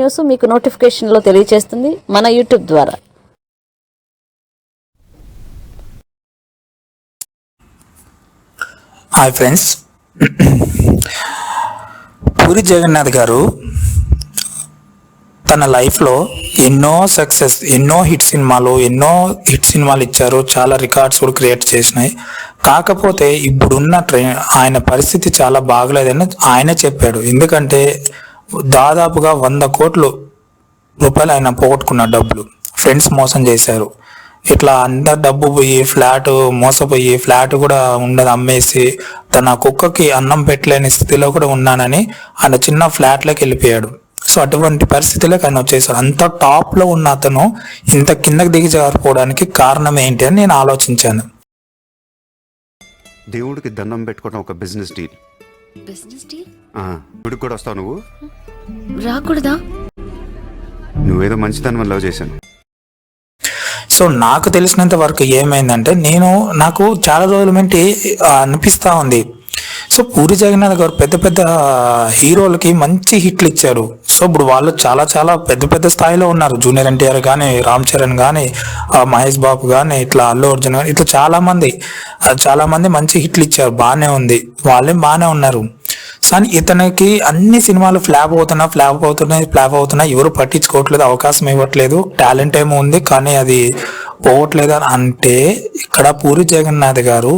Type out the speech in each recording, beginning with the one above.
News మీకు నోటిఫికేషన్లో తెలియజేస్తుంది మన యూట్యూబ్ ద్వారా. హాయ్ ఫ్రెండ్స్ పూరి జగన్నాథ్ గారు తన లైఫ్లో ఎన్నో సక్సెస్ ఎన్నో హిట్ సినిమాలు ఎన్నో హిట్ సినిమాలు ఇచ్చారు. చాలా రికార్డ్స్ కూడా క్రియేట్ చేసినాయి. కాకపోతే ఇప్పుడున్న ట్రైన్ ఆయన పరిస్థితి చాలా బాగలేదని ఆయనే చెప్పాడు. ఎందుకంటే దాదాపుగా వంద కోట్లు రూపాయలు ఆయన పోగొట్టుకున్న డబ్బులు. ఫ్రెండ్స్ మోసం చేశారు. ఇట్లా అంత డబ్బు పోయి ఫ్లాట్ మోసపోయి ఫ్లాట్ కూడా ఉండదు అమ్మేసి తన కుక్కకి అన్నం పెట్టలేని స్థితిలో కూడా ఉన్నానని ఆయన చిన్న ఫ్లాట్లోకి వెళ్ళిపోయాడు. సో అటువంటి పరిస్థితిలోకి ఆయన వచ్చేసాడు. అంత టాప్లో ఉన్న అతను ఇంత కిందకి దిగి జారిపోవడానికి కారణం ఏంటి అని నేను ఆలోచించాను. దేవుడికి దండం పెట్టుకోవడం ఒక బిజినెస్ డీల్. బిజినెస్ డీల్ ఆ, గుడికి కూడా వస్తావు నువ్వు? రాకూడదా? నువ్వేదో మంచితనం లవ్ చేశాను. సో నాకు తెలిసినంత వరకు ఏమైందంటే నేను నాకు చాలా రోజుల నుండి అనిపిస్తా ఉంది. సో పూరి జగన్నాథ్ గారు పెద్ద పెద్ద హీరోలకి మంచి హిట్లు ఇచ్చారు. సో ఇప్పుడు వాళ్ళు చాలా చాలా పెద్ద పెద్ద స్థాయిలో ఉన్నారు. జూనియర్ ఎన్టీఆర్ కానీ రామ్ చరణ్ కానీ మహేష్ బాబు కానీ ఇట్లా అల్లు అర్జున్ కానీ ఇట్లా చాలా మంది చాలా మంది మంచి హిట్లు ఇచ్చారు. బాగానే ఉంది. వాళ్ళే బాగానే ఉన్నారు. కానీ ఇతనికి అన్ని సినిమాలు ఫ్లాప్ అవుతున్నా ఫ్లాప్ అవుతున్నాయి ఫ్లాప్ అవుతున్నా ఎవరు పట్టించుకోవట్లేదు అవకాశం ఇవ్వట్లేదు. టాలెంట్ ఏమో ఉంది కానీ అది పోవట్లేదు అని అంటే ఇక్కడ పూరి జగన్నాథ్ గారు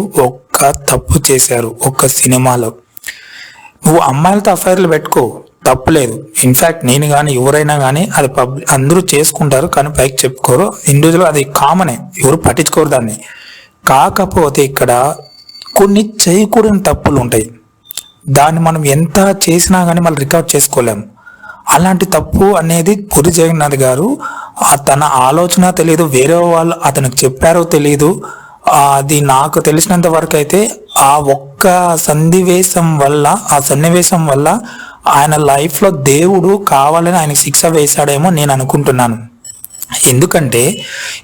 ఒక్క తప్పు చేశారు ఒక్క సినిమాలో. నువ్వు అమ్మాయిలతో అఫైర్లు పెట్టుకో తప్పులేదు ఇన్ఫాక్ట్ నేను కానీ ఎవరైనా కానీ అది పబ్లిక్ అందరూ చేసుకుంటారు కానీ పైకి చెప్పుకోరు. ఇండివిజువల్ అది కామనే ఎవరు పట్టించుకోరు దాన్ని. కాకపోతే ఇక్కడ కొన్ని చేయకూడని తప్పులు ఉంటాయి. దాన్ని మనం ఎంత చేసినా కానీ మళ్ళీ రికార్డ్ చేసుకోలేము అలాంటి తప్పు అనేది పురి జగన్నాథ్ గారు తన ఆలోచన తెలియదు వేరే వాళ్ళు అతనికి చెప్పారో తెలియదు అది నాకు తెలిసినంత వరకు అయితే ఆ ఒక్క సన్నివేశం వల్ల ఆ సన్నివేశం వల్ల ఆయన లైఫ్లో దేవుడు కావాలని ఆయన శిక్ష వేశాడేమో నేను అనుకుంటున్నాను. ఎందుకంటే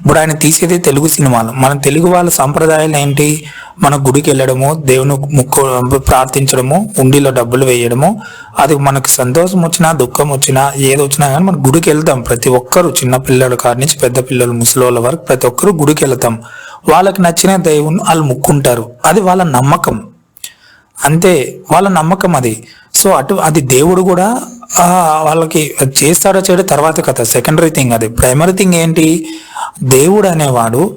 ఇప్పుడు ఆయన తీసేది తెలుగు సినిమాలు. మన తెలుగు వాళ్ళ సాంప్రదాయాలు ఏంటి? మన గుడికి వెళ్ళడము దేవుని ముక్కు ప్రార్థించడము ఉండిలో డబ్బులు వేయడము అది మనకు సంతోషం వచ్చినా దుఃఖం వచ్చినా ఏది వచ్చినా కానీ మన గుడికి వెళ్తాం. ప్రతి ఒక్కరు చిన్న పిల్లల కాడి నుంచి పెద్ద పిల్లలు ముసలోళ్ళ వరకు ప్రతి ఒక్కరు గుడికి వెళ్తాం. వాళ్ళకి నచ్చిన దేవుని వాళ్ళు ముక్కుంటారు. అది వాళ్ళ నమ్మకం. అంతే. వాళ్ళ నమ్మకం అది. సో అటు అది దేవుడు కూడా వాళ్ళకి చేస్తాడో చేయడం తర్వాత కథ. సెకండరీ థింగ్ అది. ప్రైమరీ థింగ్ ఏంటి? దేవుడు అనేవాడు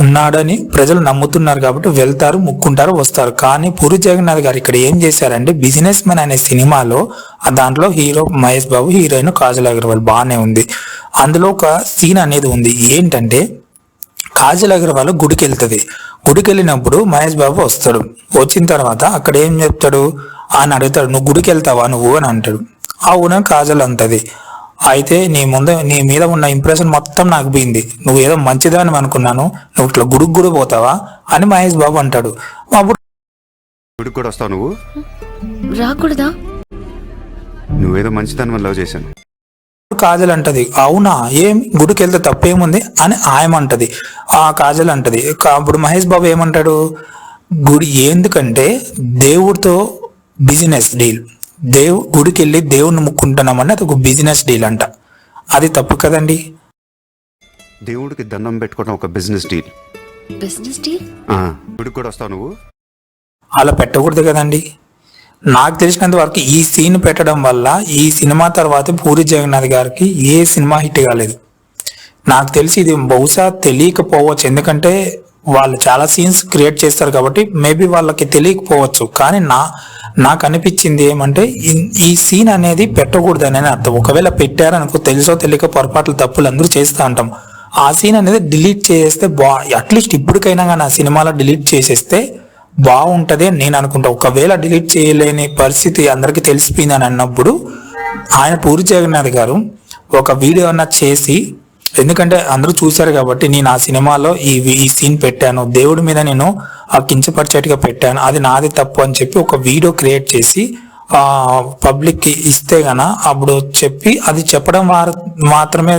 ఉన్నాడని ప్రజలు నమ్ముతున్నారు కాబట్టి వెళ్తారు ముక్కుంటారు వస్తారు. కానీ పూరి జగన్నాథ్ గారు ఇక్కడ ఏం చేశారంటే బిజినెస్ మ్యాన్ అనే సినిమాలో ఆ దాంట్లో హీరో మహేష్ బాబు హీరోయిన్ కాజల్ అగర్వాల్ బాగానే ఉంది. అందులో ఒక సీన్ అనేది ఉంది. ఏంటంటే కాజల్ అగర్వాల్ గుడికి వెళ్తుంది గుడికి వెళ్ళినప్పుడు మహేష్ బాబు వస్తాడు. వచ్చిన తర్వాత అక్కడ ఏం చెప్తాడు? ఆయన అడుగుతాడు నువ్వు గుడికి వెళ్తావా నువ్వు? అని అంటాడు. అవునా కాజల్ అంటది. అయితే నీ ముందు నీ మీద ఉన్న ఇంప్రెషన్ మొత్తం నాకు పోయింది. నువ్వు ఏదో మంచిదని అనుకున్నాను నువ్వు ఇట్లా గుడికి కూడా పోతావా అని మహేష్ బాబు అంటాడు. అప్పుడు గుడికి కూడా వస్తావు నువ్వు? రాకూడదా? నువ్వేదో మంచితనం లవ్ చేశాను. కాజల్ అంటది అవునా? ఏం? గుడికి వెళ్తే తప్పేముంది? అని ఆయమంటది ఆ కాజల్ అంటది. అప్పుడు మహేష్ బాబు ఏమంటాడు? గుడి ఎందుకంటే దేవుడితో బిజినెస్ డీల్ దేవు గుడికి వెళ్ళి దేవుణ్ణి ముక్కుంటున్నామని అది ఒక బిజినెస్ డీల్ అంట. అది తప్పు కదండి? దేవుడికి దండం పెట్టుకోవడం ఒక బిజినెస్ డీల్. Business deal? ఆ, గుడికి కూడా వస్తావు నువ్వు? అలా పెట్టకూడదు కదండి. నాకు తెలిసినంత వరకు ఈ సీన్ పెట్టడం వల్ల ఈ సినిమా తర్వాత పూరి జగన్నాథ్ గారికి ఏ సినిమా హిట్ కాలేదు. నాకు తెలిసి ఇది బహుశా తెలియకపోవచ్చు. ఎందుకంటే వాళ్ళు చాలా సీన్స్ క్రియేట్ చేస్తారు కాబట్టి మేబీ వాళ్ళకి తెలియకపోవచ్చు. కానీ నా నాకు అనిపించింది ఏమంటే ఈ- సీన్ అనేది పెట్టకూడదని అని అర్థం. ఒకవేళ పెట్టారనుకో తెలుసో తెలియక పొరపాట్లు తప్పులు అందరూ చేస్తూ ఉంటాం. ఆ సీన్ అనేది డిలీట్ చేసేస్తే బా అట్లీస్ట్ ఇప్పటికైనా కానీ ఆ సినిమాలో డిలీట్ చేసేస్తే బాగుంటుంది అని నేను అనుకుంటా. ఒకవేళ డిలీట్ చేయలేని పరిస్థితి అందరికీ తెలిసిపోయిందని అన్నప్పుడు ఆయన పూరి జగన్నాథ్ గారు ఒక వీడియో అన్న చేసి ఎందుకంటే అందరూ చూశారు కాబట్టి నేను ఆ సినిమాలో ఈ ఈ సీన్ పెట్టాను. దేవుడి మీద నేను ఆ కించపరిచేట్టుగా పెట్టాను. అది నాది తప్పు అని చెప్పి ఒక వీడియో క్రియేట్ చేసి ఆ ఇస్తే గన అప్పుడు చెప్పి అది చెప్పడం మాత్రమే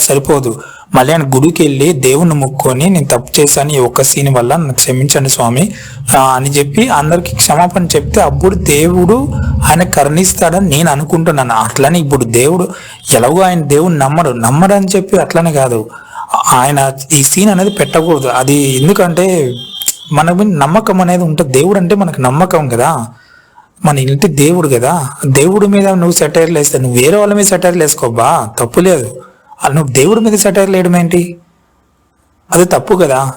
సరిపోదు. మళ్ళీ ఆయన గుడికి వెళ్ళి దేవుణ్ణి ముక్కొని నేను తప్పు చేశాను ఈ ఒక్క సీన్ వల్ల నన్ను క్షమించండి స్వామి అని చెప్పి అందరికి క్షమాపణ చెప్తే అప్పుడు దేవుడు ఆయన కరుణిస్తాడని నేను అనుకుంటున్నాను. అట్లనే ఇప్పుడు దేవుడు ఎలాగో ఆయన దేవుడు నమ్మడు. నమ్మడు అని చెప్పి అట్లనే కాదు. ఆయన ఈ సీన్ అనేది పెట్టకూడదు. అది ఎందుకంటే మన మీద నమ్మకం అనేది ఉంటుంది. దేవుడు అంటే మనకు నమ్మకం కదా. మన ఇంటి దేవుడు కదా. దేవుడి మీద నువ్వు సెటైర్లు వేస్తే నువ్వు వేరే వాళ్ళ మీద సెటైర్లు వేసుకోబ్బా తప్పు లేదు. అది నువ్వు దేవుడి మీద సెటైర్ లేయడం ఏంటి? అది తప్పు కదా.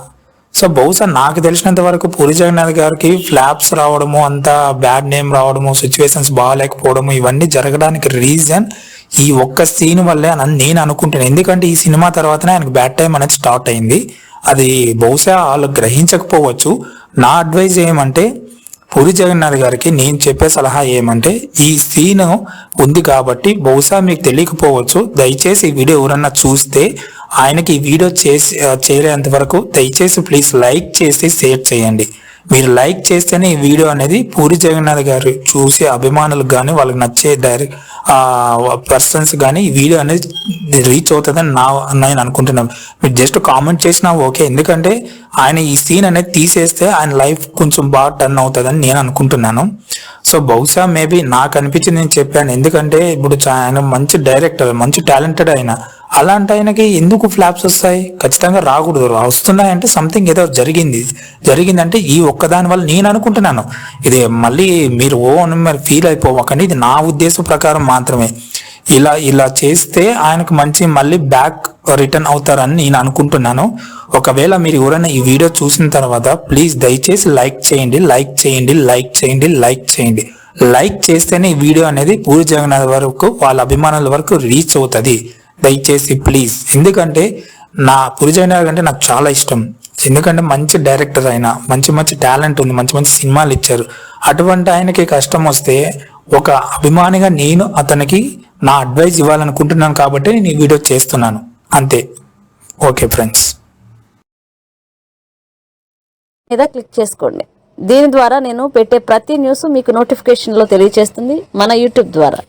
సో బహుశా నాకు తెలిసినంత వరకు పూరి జగన్నాథ్ గారికి ఫ్లాప్స్ రావడము అంత బ్యాడ్ నేమ్ రావడము సిచ్యువేషన్స్ బాగాలేకపోవడము ఇవన్నీ జరగడానికి రీజన్ ఈ ఒక్క సీన్ వల్లే అని నేను అనుకుంటున్నాను. ఎందుకంటే ఈ సినిమా తర్వాతనే ఆయనకు బ్యాడ్ టైం అనేది స్టార్ట్ అయింది. అది బహుశా వాళ్ళు గ్రహించకపోవచ్చు. నా అడ్వైజ్ ఏమంటే పూరి జగన్నాథ్ గారికి నేను చెప్పే సలహా ఏమంటే ఈ సీన్ ఉంది కాబట్టి బహుశా మీకు తెలియకపోవచ్చు. దయచేసి ఈ వీడియో ఎవరన్నా చూస్తే ఆయనకి ఈ వీడియో చేసి చేయలేంత వరకు దయచేసి ప్లీజ్ లైక్ చేసి షేర్ చేయండి. మీరు లైక్ చేస్తేనే ఈ వీడియో అనేది పూరి జగన్నాథ్ గారు చూసే అభిమానులకు కానీ వాళ్ళకి నచ్చే డైరెక్ట్ పర్సన్స్ కానీ ఈ వీడియో అనేది రీచ్ అవుతుందని నా నేను అనుకుంటున్నాను. మీరు జస్ట్ కామెంట్ చేసినా ఓకే. ఎందుకంటే ఆయన ఈ సీన్ అనేది తీసేస్తే ఆయన లైఫ్ కొంచెం బాగా టర్న్ అవుతుందని నేను అనుకుంటున్నాను. సో బహుశా మేబీ నాకు అనిపించింది నేను చెప్పాను. ఎందుకంటే ఇప్పుడు చా- ఆయన మంచి డైరెక్టర్ మంచి టాలెంటెడ్ ఆయన అలాంటి ఆయనకి ఎందుకు ఫ్లాప్స్ వస్తాయి? ఖచ్చితంగా రాకూడదు. వస్తున్నాయంటే సంథింగ్ ఏదో జరిగింది. జరిగిందంటే ఈ ఒక్కదాని వల్ల నేను అనుకుంటున్నాను. ఇది మళ్ళీ మీరు ఓ అని మరి ఫీల్ అయిపోవకండి ఇది నా ఉద్దేశం ప్రకారం మాత్రమే. ఇలా ఇలా చేస్తే ఆయనకు మంచి మళ్ళీ బ్యాక్ రిటర్న్ అవుతారని నేను అనుకుంటున్నాను. ఒకవేళ మీరు ఎవరైనా ఈ వీడియో చూసిన తర్వాత ప్లీజ్ దయచేసి లైక్ చేయండి లైక్ చేయండి లైక్ చేయండి లైక్ చేయండి. లైక్ చేస్తేనే ఈ వీడియో అనేది పూరి జగన్నాథ్ వరకు వాళ్ళ అభిమానుల వరకు రీచ్ అవుతుంది. దయచేసి ప్లీజ్. ఎందుకంటే నా పురిజైన అంటే నాకు చాలా ఇష్టం. ఎందుకంటే మంచి డైరెక్టర్ ఆయన మంచి మంచి టాలెంట్ ఉంది మంచి మంచి సినిమాలు ఇచ్చారు. అటువంటి ఆయనకి కష్టం వస్తే ఒక అభిమానిగా నేను అతనికి నా అడ్వైజ్ ఇవ్వాలనుకుంటున్నాను కాబట్టి నేను ఈ వీడియో చేస్తున్నాను. అంతే. Okay friends. మీద క్లిక్ చేసుకోండి. దీని ద్వారా నేను పెట్టే ప్రతి న్యూస్ మీకు నోటిఫికేషన్లో తెలియజేస్తుంది మన యూట్యూబ్ ద్వారా.